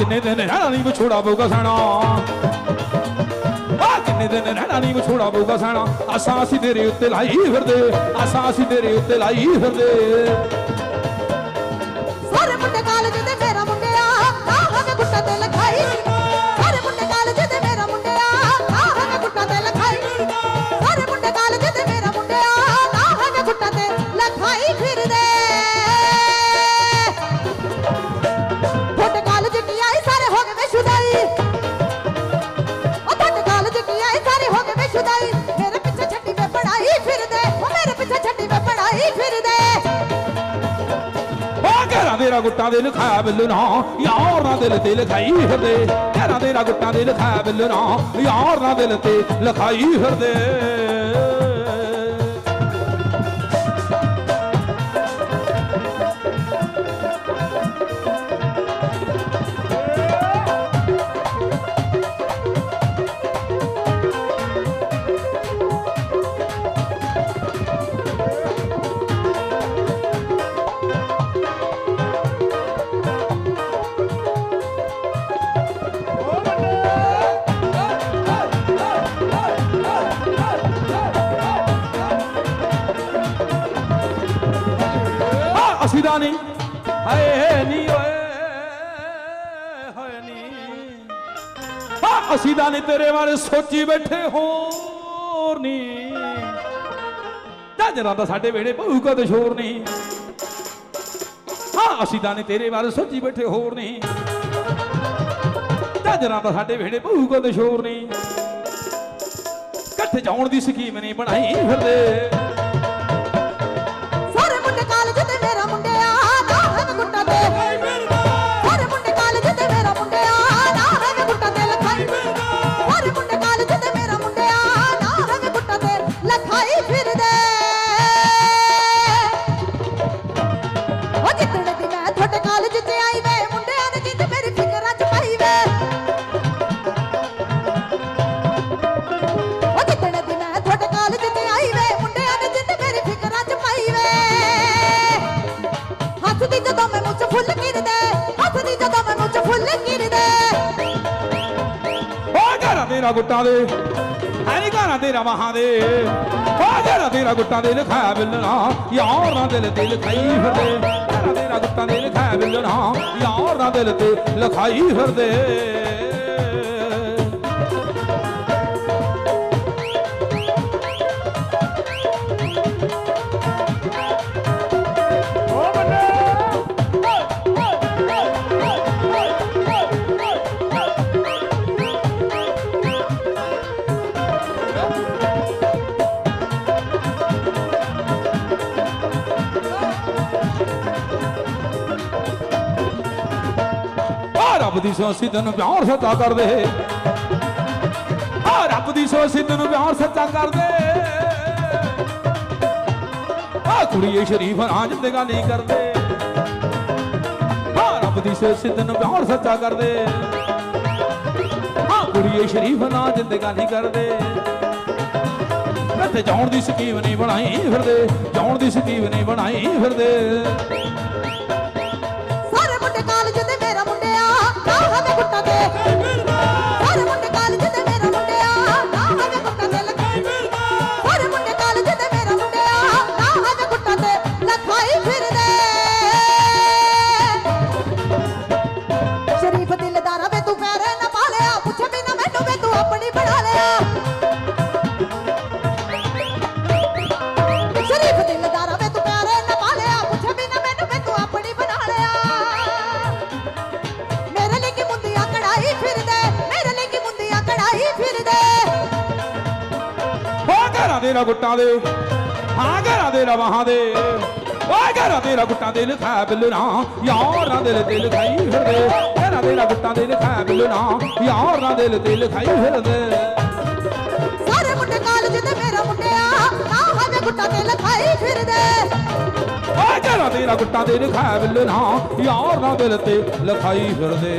ਕਿੰਨੇ ਦਿਨ ਰਹਿਣਾ ਨਹੀਂ ਵਿਛੋੜਾ ਪਊਗਾ ਸਣਾ? ਆ ਕਿੰਨੇ ਦਿਨ ਰਹਿਣਾ ਨਹੀਂ ਵਿਛੋੜਾ ਪਊਗਾ ਸਣਾ? ਆਸਾਂ ਅਸੀਂ ਤੇਰੇ ਉੱਤੇ ਲਾਈ ਫਿਰਦੇ, ਆਸਾਂ ਅਸੀਂ ਤੇਰੇ ਉੱਤੇ ਲਾਈ ਫਿਰਦੇ। ਆ ਗੁੱਟਾਂ ਦੇ ਲਿਖਾਇਆ ਬਿੱਲੂ ਨਾ, ਯਾਰ ਨਾ ਦਿਲ ਤੇ ਲਿਖਾਈ ਫਿਰਦੇ। ਘਰਾਂ ਤੇਰਾ ਗੁੱਟਾਂ ਦੇ ਲਿਖਾਇਆ ਬਿੱਲੂ ਨਾ, ਯਾਰ ਨਾ ਦਿਲ ਤੇ ਲਿਖਾਈ ਫਿਰਦੇ। ਆ ਅਸੀਂ ਨਹੀਂ ਹਾਏ ਨੀ, ਓਏ, ਹਾਏ ਨੀ। ਆ ਅਸੀਂ ਦਾ ਨਹੀਂ ਤੇਰੇ ਬਾਰੇ ਸੋਚੀ ਬੈਠੇ, ਹੋਰ ਨਹੀਂ ਜਰਾ ਤਾਂ ਸਾਡੇ ਵੇੜੇ ਭਊ ਕਦ ਸ਼ੋਰ ਨਹੀਂ ਹਾਂ, ਅਸੀਂ ਤਾਂ ਨਹੀਂ ਤੇਰੇ ਬਾਰੇ ਸੋਚੀ ਬੈਠੇ, ਹੋਰ ਨਹੀਂ ਜਰਾ ਤਾਂ ਸਾਡੇ ਵੇੜੇ ਭਊ ਕਦ ਸ਼ੋਰ ਨਹੀਂ ਇਕੱਠੇ ਜਾਉਣ ਦੀ ਸਕੀਮ ਨਹੀਂ ਬਣਾਈ ਫਿਰਦੇ। ਲਖਾਈ ਫਿਰਦੇ। ਉਹ ਜਿੱਦਣ ਦੀ ਮੈਂ ਤੁਹਾਡੇ ਕਾਲਜ ਤੇ ਆਈ ਵੇ, ਮੁੰਡਿਆਂ ਨੇ ਜਿੱਦ ਮੇਰੀ ਫਿਕਰਾਂ ਚ ਪਾਈ ਵੇ। ਉਹ ਜਿੱਦਣ ਦੀ ਮੈਂ ਤੁਹਾਡੇ ਕਾਲਜ ਤੇ ਆਈ ਵੇ, ਮੁੰਡਿਆਂ ਨੇ ਜਿੱਦ ਮੇਰੀ ਫਿਕਰਾਂ ਚ ਪਾਈ ਵੇ। ਹੱਥ ਦੀ ਜਦੋਂ ਮੈਂ ਮੁੱਛ ਫੁੱਲ ਕਿਰਦਾ, ਹੱਥ ਦੀ ਜਦੋਂ ਮੈਂ ਮੁੱਛ ਫੁੱਲ ਕਿਰਦਾ। ਓ ਘਰਾਂ ਤੇਰਾ ਗੁੱਟਾਂ ਦੇ। ਹੈ ਘਰਾਂ ਤੇਰਾ ਵਾਹਾਂ ਦੇ ਓ ਘਰਾਂ ਤੇਰਾ ਗੁੱਟਾਂ ਦੇ ਲਿਖਾਇਆ ਬਿੱਲਣਾ? ਯਾਰਾਂ ਨਾ ਦਿਲ ਤੇ ਲਿਖਾਈ ਫਿਰਦੇ ਘਰਾਂ ਤੇਰਾ ਗੁੱਟਾਂ ਦੇ ਲਿਖਾਇਆ ਬਿੱਲਣਾ? ਯਾਰਾਂ ਦਿਲ ਤੇ ਲਿਖਾਈ ਫਿਰਦੇ। ਰੱਬ ਦੀ ਸੋ ਸੋਸੀ ਨੂੰ ਪਿਆਰ ਸੱਚਾ ਕਰਦੇ। ਆ ਰੱਬ ਦੀ ਸੋ ਸੋਸੀ ਨੂੰ ਪਿਆਰ ਸੱਚਾ ਕਰਦੇ। ਆ ਕੁੜੀਏ ਸ਼ਰੀਫ ਨਾ ਜਿੰਦਗਾ ਨਹੀਂ ਕਰਦੇ। ਆ ਰੱਬ ਦੀ ਸੋ ਸੋਸੀ ਨੂੰ ਪਿਆਰ ਸੱਚਾ ਕਰਦੇ। ਆ ਕੁੜੀਏ ਸ਼ਰੀਫ ਨਾ ਜਿੰਦਗਾ ਨਹੀਂ ਕਰਦੇ। ਇੱਥੇ ਜਾਉਣ ਦੀ ਸਕੀਮ ਨਹੀਂ ਬਣਾਈ ਫਿਰਦੇ, ਜਾਉਣ ਦੀ ਸਕੀਮ ਨਹੀਂ ਬਣਾਈ ਫਿਰਦੇ। ਸਾਰੇ ਮੁੰਡੇ ਕਾਲਜ ਤੇ ਮੇਰਾ ਮੁੰਡਿਆ ਨਾ ਹਵੇ ਗੁੱਟਾ ਦੇ ਨਾ ਗੁੱਟਾਂ ਦੇ ਹਾਂ ਘਰਾਂ ਦੇ ਰਵਾਹਾਂ ਦੇ ਓ ਘਰਾਂ ਦੇ ਨਾ ਗੁੱਟਾਂ ਦੇ ਲਿਖਾਇਆ ਬਿੱਲੂ ਨਾ ਯਾਰ ਨਾ ਦਿਲ ਤੇ ਲਿਖਾਈ ਫਿਰਦੇ ਘਰਾਂ ਦੇ ਨਾ ਗੁੱਟਾਂ ਦੇ ਲਿਖਾਇਆ ਬਿੱਲੂ ਨਾ ਯਾਰ ਨਾ ਦਿਲ ਤੇ ਲਿਖਾਈ ਫਿਰਦੇ। ਸਾਰੇ ਮੁੰਡੇ ਕਾਲਜ ਤੇ ਮੇਰਾ ਮੁੰਡਿਆ ਨਾ ਹਵੇ ਗੁੱਟਾ ਤੇ ਲਖਾਈ ਫਿਰਦੇ। ਓ ਘਰਾਂ ਦੇ ਨਾ ਗੁੱਟਾਂ ਦੇ ਲਿਖਾਇਆ ਬਿੱਲੂ ਨਾ ਯਾਰ ਨਾ ਦਿਲ ਤੇ ਲਿਖਾਈ ਫਿਰਦੇ।